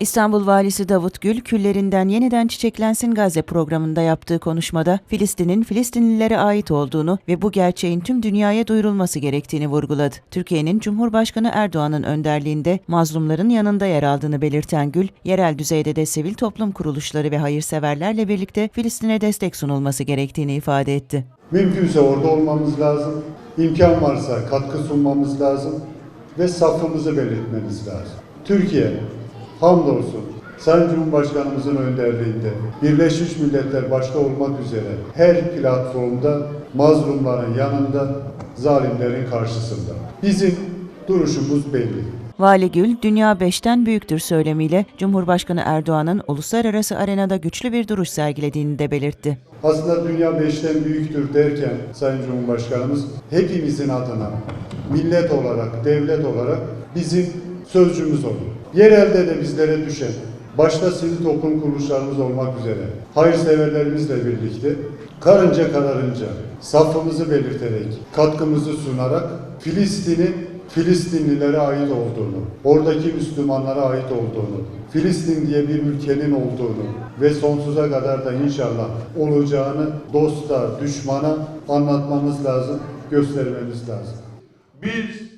İstanbul Valisi Davut Gül, küllerinden yeniden çiçeklensin Gazze programında yaptığı konuşmada Filistin'in Filistinlilere ait olduğunu ve bu gerçeğin tüm dünyaya duyurulması gerektiğini vurguladı. Türkiye'nin Cumhurbaşkanı Erdoğan'ın önderliğinde mazlumların yanında yer aldığını belirten Gül, yerel düzeyde de sivil toplum kuruluşları ve hayırseverlerle birlikte Filistin'e destek sunulması gerektiğini ifade etti. Mümkünse orada olmamız lazım. İmkan varsa katkı sunmamız lazım ve safımızı belirtmemiz lazım. Türkiye hamdolsun Sayın Cumhurbaşkanımızın önderliğinde Birleşmiş Milletler başta olmak üzere her platformda mazlumların yanında, zalimlerin karşısında. Bizim duruşumuz belli. Vali Gül, dünya beşten büyüktür söylemiyle Cumhurbaşkanı Erdoğan'ın uluslararası arenada güçlü bir duruş sergilediğini de belirtti. Aslında dünya beşten büyüktür derken Sayın Cumhurbaşkanımız hepimizin adına millet olarak, devlet olarak bizim sözcümüz olur. Yerelde de bizlere düşen, başta sivil toplum kuruluşlarımız olmak üzere, hayırseverlerimizle birlikte karınca kararınca safımızı belirterek, katkımızı sunarak Filistin'in Filistinlilere ait olduğunu, oradaki Müslümanlara ait olduğunu, Filistin diye bir ülkenin olduğunu ve sonsuza kadar da inşallah olacağını dosta, düşmana anlatmamız lazım, göstermemiz lazım. Biz